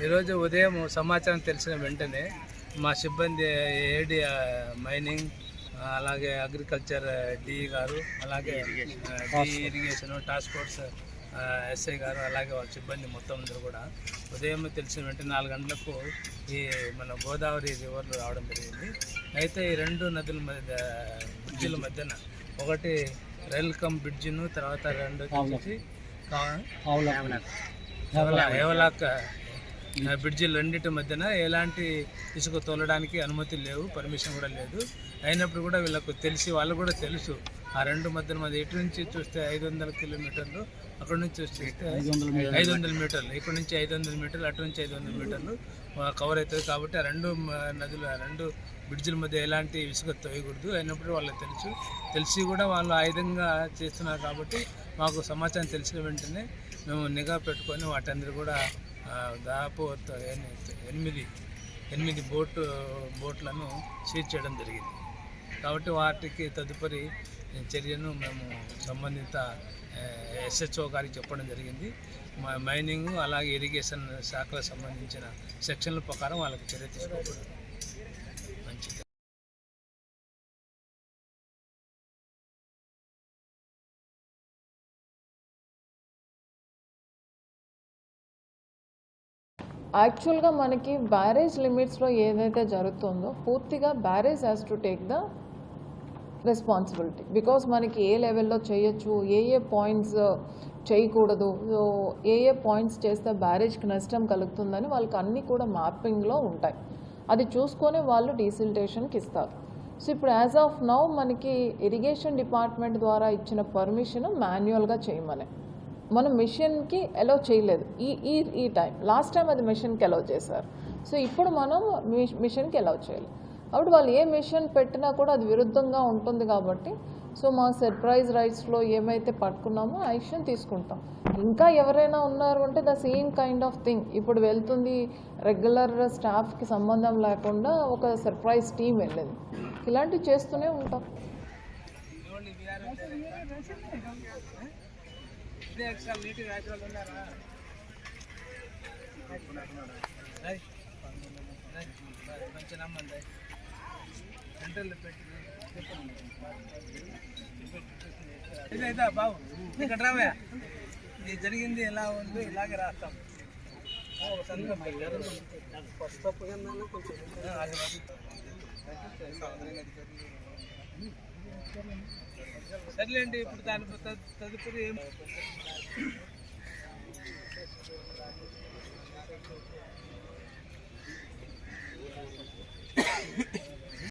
ఈరోజు ఉదయం సమాచారం తెలిసిన వెంటనే మా సిబ్బంది ఏడి మైనింగ్ అలాగే అగ్రికల్చర్ డి గారు అలాగే ఇరిగేషన్ టాస్క్ ఫోర్స్ ఎస్ఐ గారు అలాగే వాళ్ళ సిబ్బంది మొత్తం అందరూ కూడా ఉదయం తెలిసిన వెంటనే నాలుగు గంటలకు ఈ మన గోదావరి రివర్లో రావడం జరిగింది. అయితే ఈ రెండు నదుల మధ్య బ్రిడ్జిల మధ్యన ఒకటి రైల్ కమ్ బ్రిడ్జిను తర్వాత రెండు వచ్చేసి కా- ఏవలా- ఏవలాక్ ఆ, బ్రిడ్జిల రెండింటి మధ్యన ఎలాంటి ఇసుక తోలడానికి అనుమతి లేవు పర్మిషన్ కూడా లేదు. అయినప్పుడు కూడా వీళ్ళకు తెలిసి వాళ్ళు కూడా తెలుసు. ఆ రెండు మధ్యన మాది ఎటు నుంచి చూస్తే ఐదు వందల కిలోమీటర్లు అక్కడ నుంచి చూస్తే ఐదు వందల మీటర్లు. ఇక్కడ నుంచి ఐదు వందల మీటర్లు అటు నుంచి ఐదు వందల మీటర్లు కవర్ అవుతుంది. కాబట్టి ఆ రెండు నదులు ఆ రెండు బ్రిడ్జిల మధ్య ఎలాంటి ఇసుక తోయకూడదు. అయినప్పుడు వాళ్ళకి తెలుసు. తెలిసి కూడా వాళ్ళు ఆ విధంగా చేస్తున్నారు కాబట్టి మాకు సమాచారం తెలిసిన వెంటనే మేము నిఘా పెట్టుకొని వాటందరూ కూడా దాదాపు ఎనిమిది ఎనిమిది బోటు బోట్లను సీజ్ చేయడం జరిగింది. కాబట్టి వాటికి తదుపరి చర్యను మేము సంబంధిత ఎస్హెచ్ఓ గారికి చెప్పడం జరిగింది. మైనింగ్ అలాగే ఇరిగేషన్ శాఖలకు సంబంధించిన సెక్షన్ల ప్రకారం వాళ్ళకి చర్య తీసుకోకూడదు యాక్చువల్గా మనకి బ్యారేజ్ లిమిట్స్లో ఏదైతే జరుగుతుందో పూర్తిగా barrage has to take the responsibility because మనకి ఏ లెవెల్లో చేయొచ్చు ఏ ఏ పాయింట్స్ చేయకూడదు సో ఏ ఏ పాయింట్స్ చేస్తే బ్యారేజ్కి నష్టం కలుగుతుందని వాళ్ళకి అన్నీ కూడా మ్యాపింగ్లో ఉంటాయి అది చూసుకొని వాళ్ళు డీసిల్టేషన్కి ఇస్తారు సో ఇప్పుడు యాజ్ ఆఫ్ నౌ మనకి ఇరిగేషన్ డిపార్ట్మెంట్ ద్వారా ఇచ్చిన పర్మిషన్ మాన్యువల్గా చేయమనే మనం మిషన్కి అలౌ చేయలేదు. ఈ ఈ ఈ టైం లాస్ట్ టైం అది మిషన్కి అలౌ చేశారు. సో ఇప్పుడు మనం మిష్- మిషన్కి అలౌ చేయాలి. కాబట్టి వాళ్ళు ఏ మిషన్ పెట్టినా కూడా అది విరుద్ధంగా ఉంటుంది కాబట్టి సో మా సర్ప్రైజ్ రైట్స్లో ఏమైతే పట్టుకున్నామో యాక్షన్ తీసుకుంటాం. ఇంకా ఎవరైనా ఉన్నారు అంటే the same kind of thing ఇప్పుడు వెళ్తుంది రెగ్యులర్ స్టాఫ్కి సంబంధం లేకుండా ఒక సర్ప్రైజ్ టీం వెళ్ళింది. ఇలాంటివి చేస్తూనే ఉంటాం ఇదే ఎక్స్ట్రా మీటింగ్ రాత్రి ఉన్నారా మంచి నమ్మండి. సెంటర్లో పెట్టి ఇదైతే బాబు ఇక్కడ రావా ఇది జరిగింది ఎలా ఉంది? ఇలాగే రాస్తాం. ఫస్ట్ ఒక కొంచెం సర్లేండి ఇప్పుడు దాని తదుపరి ఏం